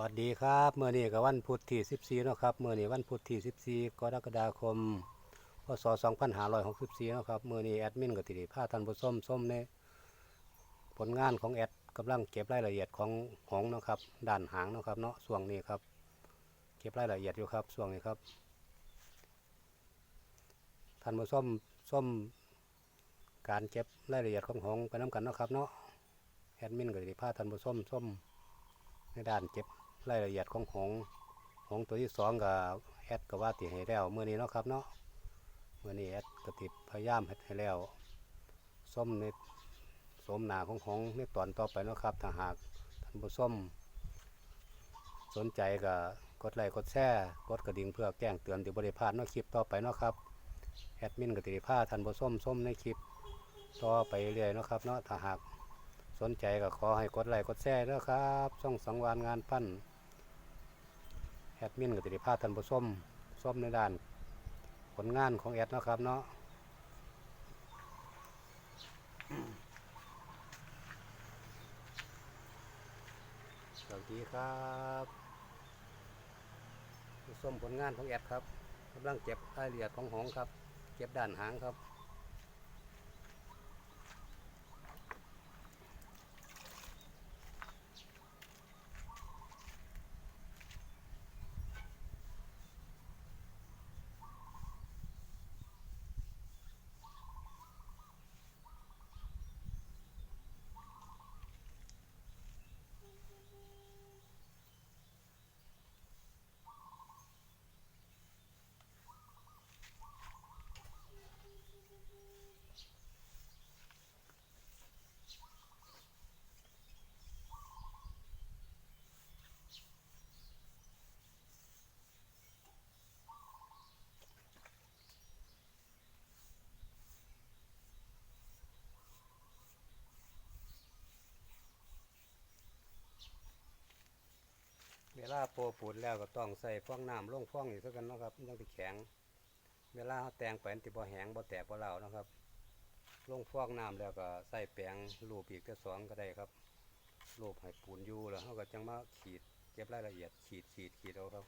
วัสดีครับเมื่อนี้กับวันพุธที่14เนาะครับเมื่อนี้วันพุธที่14กรกฎาคมพศ2564เนาะครับเมื่อนี้แอดมินกับติดผ้าทันผู้ส้มส้มในผลงานของแอดกำลังเก็บรายละเอียดของหงเนาะครับด้านหางเนาะครับเนาะส่วงนี้ครับ เก็บรายละเอียดอยู่ครับส่วงนี้ครับท่านผู้ส้มส้มการเก็บรายละเอียดของหงไปน้ำกันเนาะครับเนาะแอดมินกับติดผ้าทันผู้ส้มส้มในด้านเก็บ รายละเอียดของหงหงตัวที่สองกับแอดก็ว่าติให้แล้วเมื่อนี้เนาะครับเนาะเมื่อนี้แอดก็ติดพยายามเฮ็ดให้แล้วส้มในสมหนาของหงในตอนต่อไปเนาะครับถ้าหากท่านผู้ชมสนใจก็กดไลค์กดแชร์กดกระดิ่งเพื่อแจ้งเตือนติบริพาดเนาะคลิปต่อไปเนาะครับแอดมินก็ติดพาท่านผู้ชมส้มในคลิปต่อไปเรื่อยเนาะครับเนาะถ้าหากสนใจก็ขอให้กดไลค์กดแชร์ด้วยครับช่องสังวานงานปั้น แอดมินกับติภาพท่านผู้ชมชมในด้าน ผลงานของแอดนะครับเนาะสวัสดีครับผู้มผลงานของแอดครับกำลังเก็บรายละเอียดของหงครับ เก็บด้านหางครับ ลาโปรปูดแล้วก็ต้องใส่ฟองน้ำลงฟองอีกเท่ากันนะครับมันต้องติแข็ง เวลาเราแตงไปมันติบ่แห้งบ่แตกบ่เหล่านะครับลงฟองน้ำแล้วก็ใส่แป้งรูปอีกก็สองก็ได้ครับรูปให้ปูนอยู่แล้วเขาก็จังมาขีดเก็บรายละเอียดขีดขีดขีดเอาครับ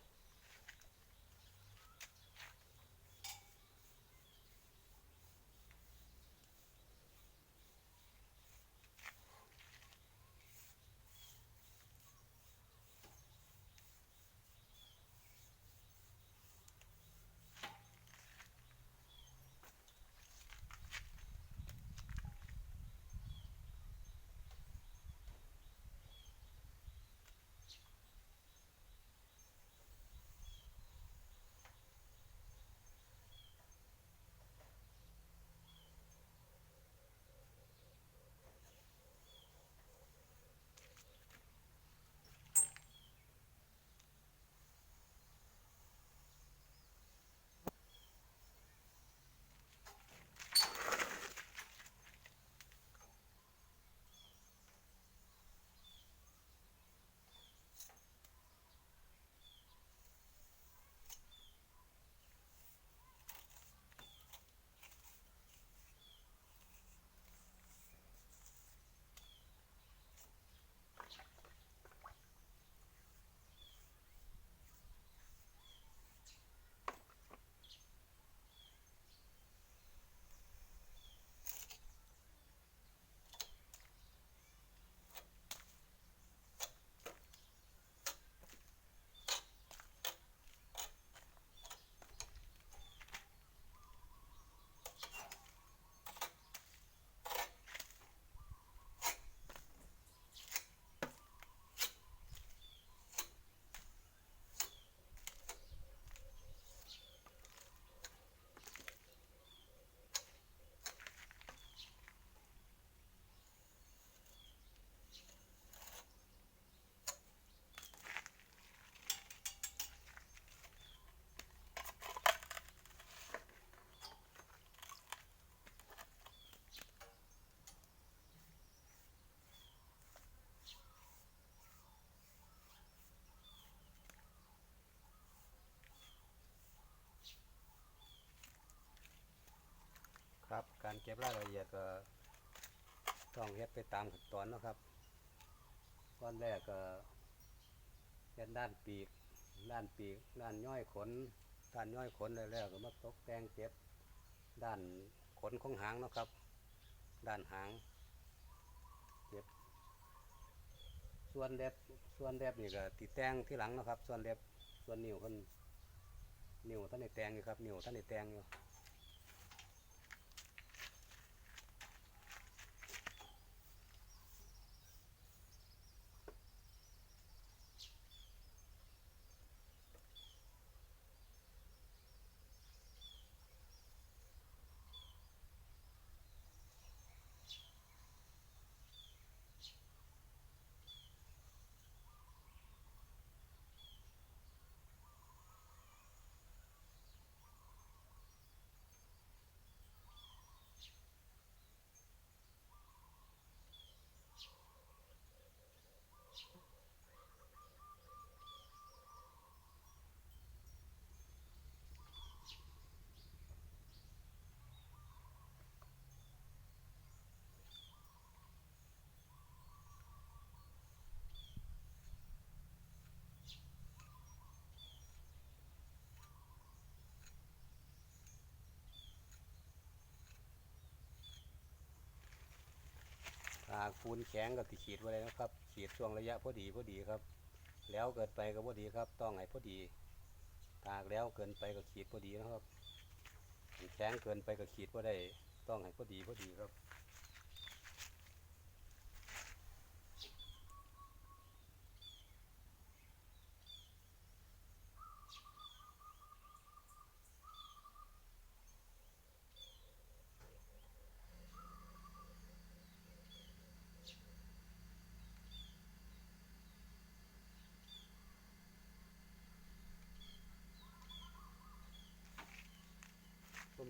ครับ การเก็บรายละเอียดก็ต้องเฮ็ดไปตามขั้นตอนนะครับตอนแรกก็เฮ็ดด้านปีก ด้านปีก ด้านย่อยขน ด้านย่อยขนแล้วก็มาตกแต่งเก็บ ด้านขนของหางนะครับ ด้านหางเก็บ ส่วนเล็บ ส่วนเล็บนี่ก็ติดแต่งที่หลังนะครับ ส่วนเล็บ ส่วนนิ้วเพิ่นนิ้วท่านในแต่งอยู่ครับ นิ้วท่านในแต่งอยู่ หากคูนแข็งก็ติขีดไว้เลยนะครับ ขีดช่วงระยะพอดีพอดีครับ แล้วเกินไปก็พอดีครับ ต้องให้พอดีถ้าหากแล้วเกินไปก็ขีดพอดีนะครับแข็งเกินไปก็ขีดพอได้ ต้องให้พอดีพอดีครับ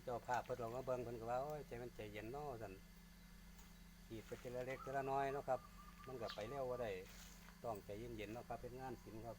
เจ้าภาพเพิ่นลองมาเบิ่งเพิ่นก็ว่าโอ้ยใจมันใจเย็นเนาะสั่นขีดไปทีละเล็กทีละน้อยเนาะครับ มันก็ไปเร็วว่าได้ต้องใจเย็นๆเนาะครับเป็นงานศิลป์ครับ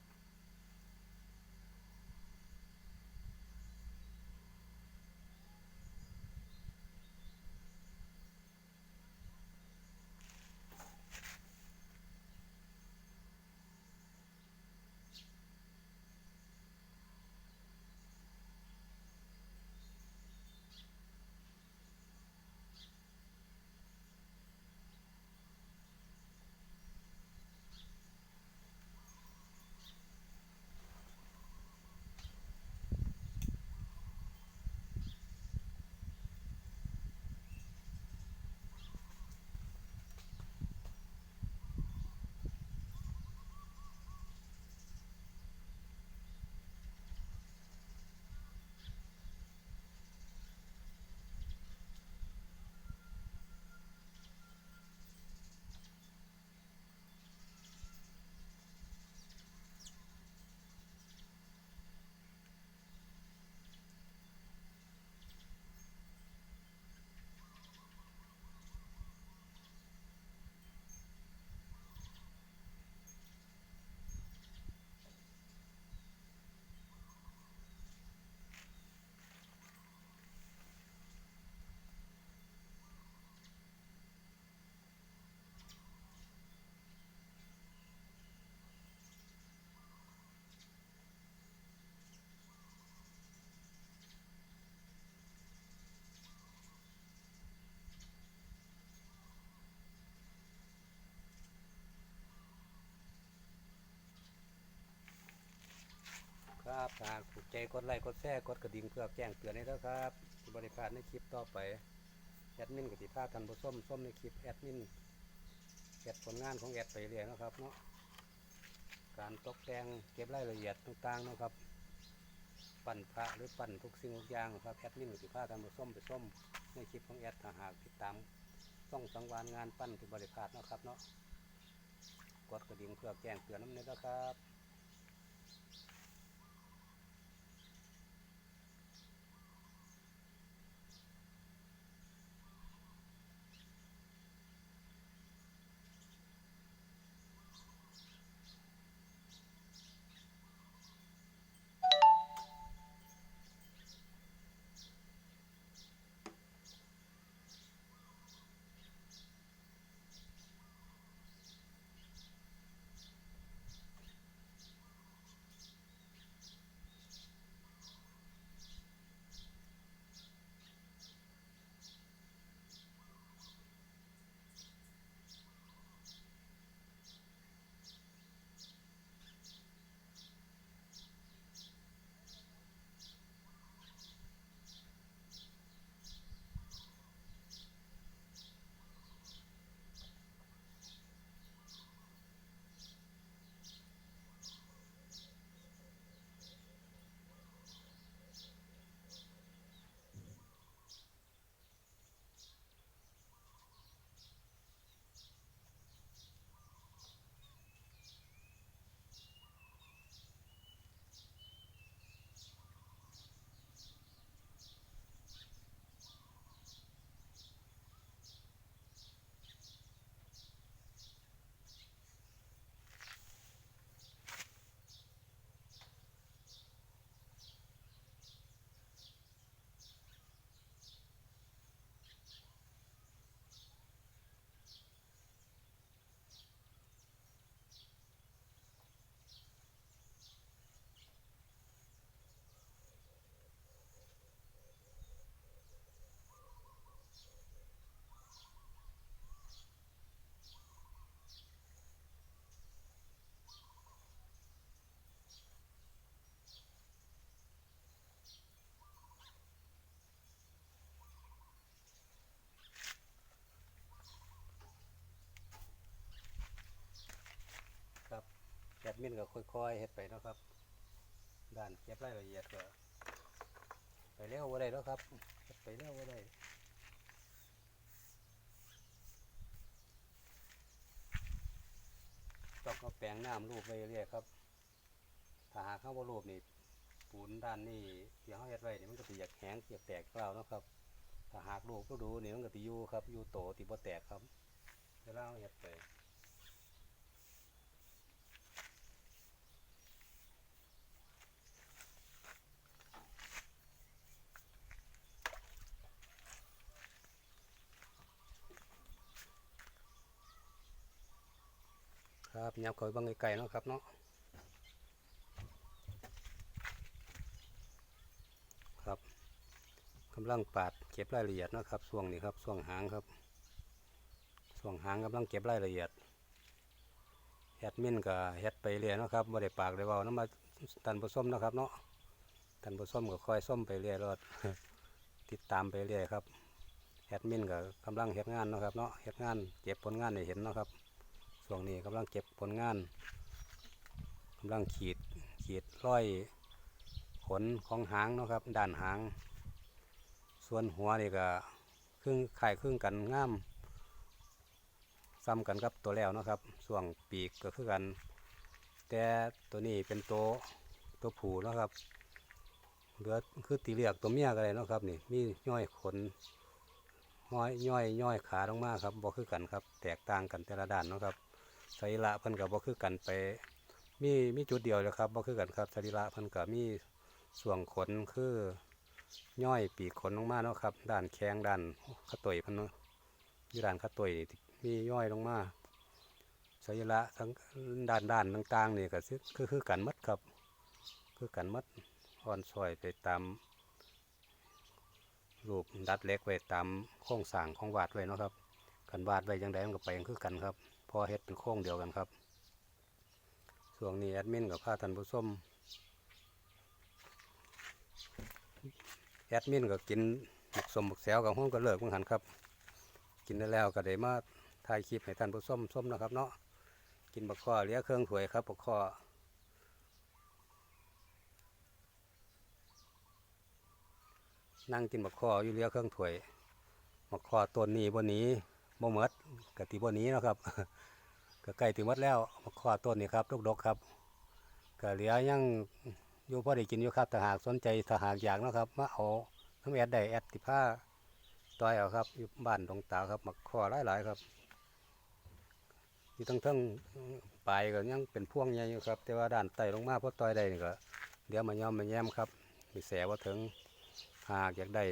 ถ้าถูกใจกดไลค์กดแชร์กดกระดิ่งเพื่อแจ้งเตือนให้แล้วครับบริการในคลิปต่อไปแอดมินกับที่พากันผู้ส้มส้มในคลิปแอดมินแอดผลงานของแอดไปเรื่อยนะครับเนาะการตกแต่งเก็บรายละเอียดต่างๆนะครับ ปั่นพระหรือปั่นทุกสิ่งทุกอย่างครับแอดมินกับที่พากันผู้ส้มไปส้มในคลิปของแอดถ้าหากติดตามต้องสังวานงานปั้นที่บริการนะครับเนาะกดกระดิ่งเพื่อแจ้งเตือนน้ำเนยนะครับ มินก็ค่อยๆเฮ็ดไปนะครับ ด้านเก็บรายละเอียดก็ไปเร็วว่าได้แล้วครับไปเร็วว่าได้ต้องเอาแปรงน้ำรูปไปเรื่อยครับ ถ้าหากเข้าบ่รูปนี่ปูนด้านนี้ที่เขาเฮ็ดไว้นี่มันก็สิอยากแข็งอยากแตกเปล่านะครับ ถ้าหากรูปก็ดูนี่มันก็สิอยู่ครับอยู่โตที่บ่แตกครับเวลาเราเฮ็ดไป ครับยับเข้าไปเบังไกลๆเนาะครับเนาะครับกำลังปาดเก็บรายละเอียดเนาะครับช่วงนี้ครับช่วงหางครับช่วงหางกำลังเก็บรายละเอียดแอดมินก็เฮ็ดไปเรื่อยนะครับบ่ได้ปากได้เว้านํมาตันผสมเนาะครับเนาะตันผสมก็คอยส้มไปเรื่อยรอดติดตามไปเรื่อยครับแอดมินก็กำลังเฮ็ดงานเนาะครับเนาะเฮ็ดงานเก็บผลงานให้เห็นเนาะครับ ช่วงนี้กำลังเก็บผลงานกำลังขีดขีดร้อยขนของหางนะครับด้านหาง ส่วนหัวนี่ก็ครึ่งไข่ครึ่งกันง่ามซ้ำกันกับตัวแล้วนะครับส่วงปีกก็คือกัน แต่ตัวนี้เป็นตัวตัวผูนะครับเหลือคือตีเลียกตัวเมียก็เลยนะครับนี่มีย่อยขนห้อยย่อยย่อยขาลงมาครับบ่คือกันครับ แตกต่างกันแต่ละด้านนะครับ สรีระเพิ่นกับบ่คือกันไป มีมีจุดเดียวเลยครับบ่คือกันครับสรีระเพิ่นกับมีส่วงขนคือย่อยปีกขนลงมาเนาะครับด้านแข้งด้านขาตุยเพิ่นเนาะอยู่ด้านขาตุยมีย่อยลงมาสรีระทั้งด้านด้านต่างๆนี่ก็คือคือคือกันหมดครับ คือกันหมดอ่อนซอยไปตามรูปดัดเล็กไว้ตามโครงสร้างของวาดไว้เนาะครับกันวาดไว้จังใดมันก็ไปจั่งคือกันครับ พอเฮ็ดเป็นโค้งเดียวกันครับช่วงนี้แอดมินกับพาท่านผู้ชมแอดมินก็กินหมกสมหมกแซวกับห้องก็เลิกเหมือนกันครับ กินได้แล้วก็ได้มาถ่ายคลิปให้ท่านผู้ชมชมนะครับเนาะกินบักข้อเลี้ยเครื่องถวยครับบักข้อนั่งกินบักข้ออยู่เลี้ยเครื่องถวยบักข้อต้นนี้บนนี้บ่หมดกะติบนนี้นะครับ ก็ใกล้ถึงหมดแล้วขอต้นนี้ครับลูกดกครับก็เหลือยังอยู่พอได้กินอยู่ครับถ้าหากสนใจถ้าหากอยากนะครับมาเอาน้ำแอดได้แอดติผ้าต้อยเอาครับอยู่บ้านตรงตาครับบักข้อหลายๆครับอยู่ทั้งทั้งปลายก็ยังเป็นพ่วงใหญ่อยู่ครับ แต่ว่าด้านใต้ลงมาเพราะต้อยได้นี่ก็เดี๋ยวมาย่อมมาแย้มครับมีแสว่าถึงหากอยากได้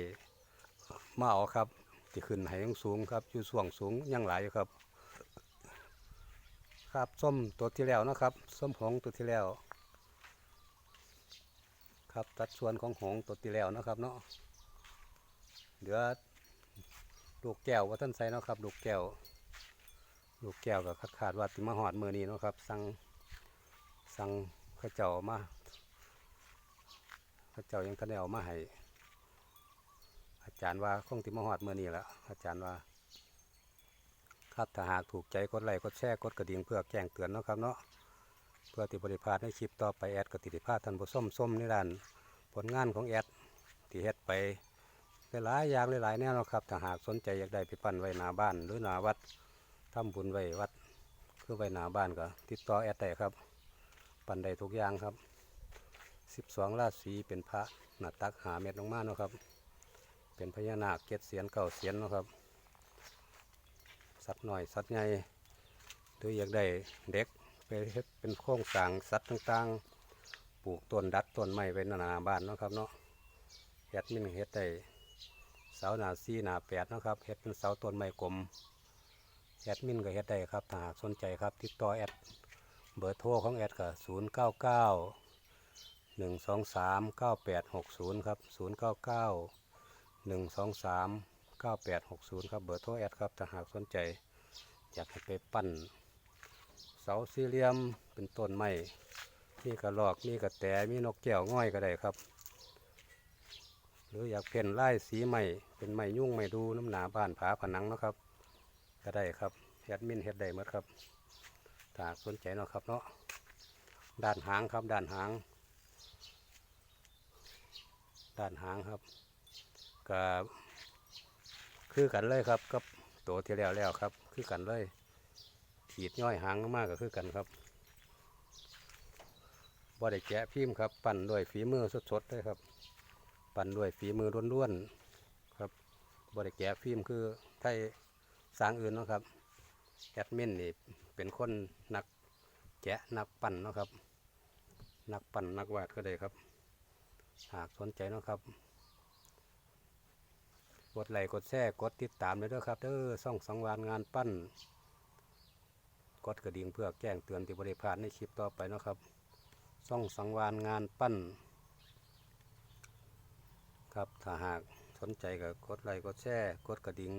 มาเอาครับที่ขึ้นให้ยังสูงครับอยู่ส่วงสูงยังหลายอยู่ครับ ครับส้มตัวที่แล้วนะครับส้มหงตัวที่แล้ว ครับตัดส่วนของหงตัวที่แล้วนะครับเนาะเหลือลูกแก้วว่าท่านใส่เนาะครับลูกแก้วลูกแก้วกับขาดว่าติมาหอดมือนี้เนาะครับสั่งสั่งข้าเจ้ามาข้าเจ้ายังทันได้เอามาให้อาจารย์ว่าคงติมาหอดมือนี้แหละอาจารย์ว่า ครับถ้าหากถูกใจกดไลค์กดแชร์กดกระดิ่งเพื่อแจ้งเตือนเนาะครับเนาะเพื่อติบริพาดในคลิปต่อไปแอดกติติพาท่านผู้ส้มส้มในด้านผลงานของแอดที่เฮ็ดไปหลายอย่างหลายๆแนวนะครับถ้าหากสนใจอยากได้ไปปั้นไว้หน้าบ้าน หรือหน้าวัดทำบุญไว้วัดคือไว้หน้าบ้านก็ติดต่อแอดได้ครับ ปันได้ทุกอย่างครับสิบสองราศีเป็นพระหน้าตักหาเม็ดลงมาเนาะครับ เป็นพญานาคเจ็ดเสียนเก้าเสียนเนาะครับ สัตว์หน่อยสัตว์ใหญ่หรืออยากได้เด็กไปเฮ็ดเป็นโครงสร้างสัตว์ต่างๆ ปลูกต้นดัดต้นไม้ไว้หนาบ้านนะครับเนาะเฮ็ดมินเฮ็ดได้เสาหนาซีหนาแปดนะครับเฮ็ดเป็นเสาต้นไม้กลมแอดมินก็เฮ็ดได้ครับถ้าหากสนใจครับติดต่อแอดเบอร์โทรของแอดก็ศูนย์เก้าเก้าหนึ่งสองสามเก้าแปดหกศูนย์ครับศูนย์เก้าเก้าหนึ่งสองสาม เก้าแปดหกศูนย์ครับเบอร์โทรแอดครับถ้าหากสนใจ อยากให้ไปปั้น เสาสี่เหลี่ยมเป็นต้นไม้มีกระรอกมีกระแตมีนกแก้วง่อยก็ได้ครับ หรืออยากเป็นไล่สีใหม่เป็นไม้ยุ่งไม้ดูน้ำหนาบ้านผาผนังนะครับ ก็ได้ครับแอดมินเฮ็ดได้หมดครับถ้าหากสนใจเนาะครับเนาะด้านหางครับด้านหาง ด้านหางครับก็ คือกันเลยครับกับตัวที่แล้วแล้วครับ คือกันเลยขีดย่อยหางมากก็คือกันครับบ่ได้แกะพิมพ์ครับ ปั่นด้วยฝีมือสดๆเลยครับ ปั่นด้วยฝีมือล้วนๆครับบ่ได้แกะพิมพ์คือไทยสร้างอื่นนะครับแอดมินนี่เป็นคนนักแกะนักปั่นนะครับ นักปั่นนักวาดก็ได้ครับ หากสนใจนะครับ กดไลค์กดแชร์กดติดตามเลยด้อครับเด้อส่องสังวานงานปั้น กดกระดิ่งเพื่อแจ้งเตือนที่บริพาดในคลิปต่อไปนะครับส่องสังวานงานปั้น ครับถ้าหากสนใจก็กดไลค์กดแชร์กดกระดิ่ง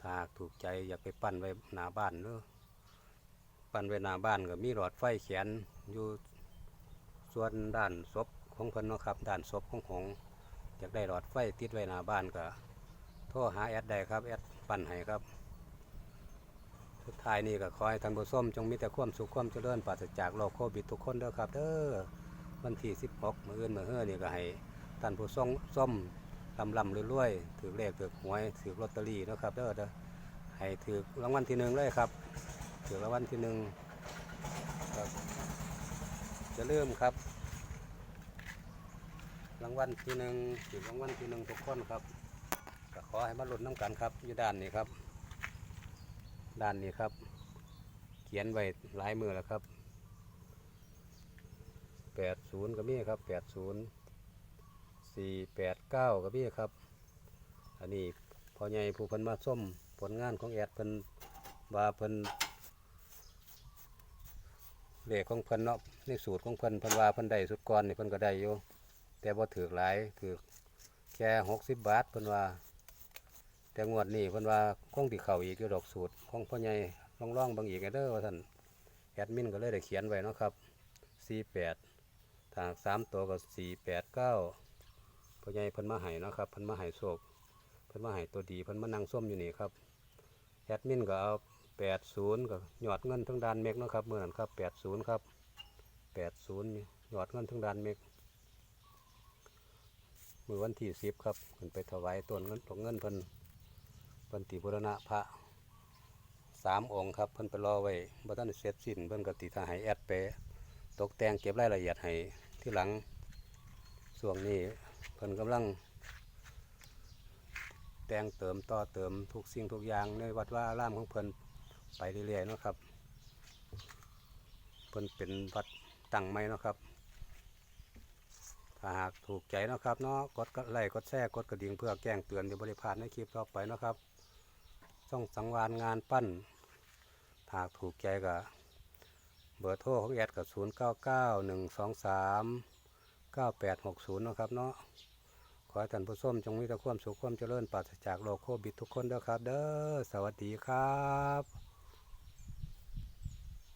ถ้าหากถูกใจอยากไปปั้นไว้หน้าบ้านเด้อปั้นไว้หน้าบ้านก็มีหลอดไฟแขนอยู่ส่วนด้านศพของเพิ่นเนาะครับด้านศพของของอยากได้หลอดไฟติดไว้หน้าบ้านก็ ทรหาแอดได้ครับแอดปั่นให้ครับ สุดท้ายนี่ก็ขอให้ท่านผู้ชมจงมีแต่ความสุขความเจริญปราศจากโรคโควิดทุกคนเด้อครับเด้อวันที่ 16มื้ออื่นมื้อเฮือนี่ก็ให้ท่านผู้ชมส้มลำลำรวยๆถือเลขถือหวยถือลอตเตอรี่นะครับเด้อเด้อให้ถือรางวัลที่หนึ่งเลยครับถือรางวัลที่หนึ่งครับจะเริ่มครับ รางวัลที่หนึ่งถือรางวัลที่หนึ่งทุกคนครับ อให้มาลุ้นน้ำกันครับ อยู่ด้านนี้ครับ ด้านนี้ครับ เขียนไว้หลายมือแล้วครับแปดศูนย์ก็มีครับแปดศูนย์สี่แปดเก้าก็มีครับ อันนี้พอใหญ่ผู้เพิ่นมาส้มผลงานของแอดเพิ่นว่าเพิ่นเลขของเพิ่นเนาะในสูตรของเพิ่นเพิ่นว่าเพิ่นได้สุดก่อนนี่เพิ่นก็ได้อยู่แต่บ่ถือหลายถือแค่หกสิบบาทเพิ่นว่า แต่งวดนี้เพิ่นว่าคงที่เข่าอีกอยู่ดอกสูตรของพ่อใหญ่ลองล่องบางอีกเด้อว่าท่านแอดมินก็เลยได้เขียนไว้เนาะครับสี่แปดทางสามตัวก็สี่แปดเก้าพ่อใหญ่เพิ่นมาให้เนาะครับเพิ่นมาให้โศกเพิ่นมาให้ตัวดีเพิ่นมานั่งส้มอยู่นี่ครับแอดมินก็เอาแปดศูนย์ก็หยอดเงินทั้งด้านเมกเนาะครับเมื่อนั้นครับแปดศูนย์ครับแปดศูนย์หยอดเงินทั้งด้านเมกมือวันที่สิบครับเพิ่นไปถวายต้นเงินตกเงินเพิ่น พิ่นติบุรณะพระสามองค์ครับเพิ่นไปรอไว้บ่ทันเสร็จสิ้นเพิ่นก็ติทาให้แอดไปตกแต่งเก็บรายละเอียดให้ที่หลังช่วงนี้เพิ่นกำลัง แต่งเติมต่อเติมทุกสิ่งทุกอย่างในวัดว่าอารามของเพิ่นไปเรื่อยๆเนาะครับเพิ่นเป็นวัดตั้งใหม่เนาะครับถ้าหากถูกใจเนาะครับเนาะกดไลค์กดแชร์กดกระดิ่งเพื่อแจ้งเตือนในบริพาดในคลิปต่อไปเนาะครับ ช่องสังวานงานปั้นหากถูกใจก็เบอร์โทรของแอดกับ0 9 9 1 2 3 9 8 6 0นาะครับเนาะขอให้ท่านผู้ชมจงมีแต่ความสุขความเจริญปราศจากโรคโควิดทุกคนเด้อครับ เด้อสวัสดีครับ